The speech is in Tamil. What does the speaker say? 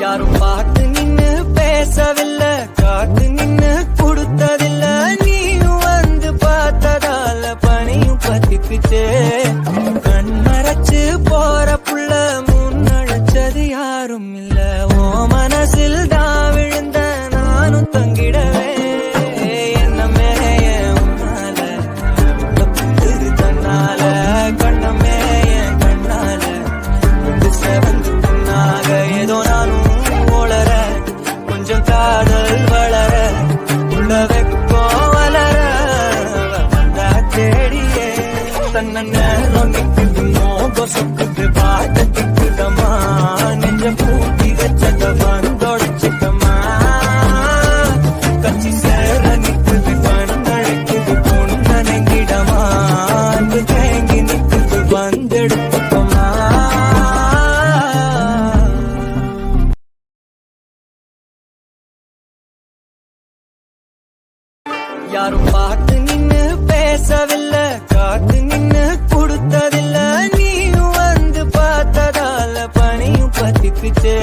யாரும் பார்த்து நின்னு பேசவில்லை காத்து நின்னு கொடுத்ததில்ல. நீயும் வந்து பார்த்ததால பணியும் பத்திக்குச்சே. கண் மறைச்சு போற புள்ள முன்னழைச்சது யாரும் கொஞ்சம் காதல் வளர உள்ள வெக்கம் வளர வந்தா தேடியே. தன்ன நேரம் பாட்டத்துக்கு தமா நெஞ்ச பூட்டி வச்சத யாரும் பார்த்து நின்னு பேசவில்லை காத்து நின்னு கொடுத்ததில்லை. நீயும் வந்து பார்த்ததால பணியும் பத்திக்குச்சே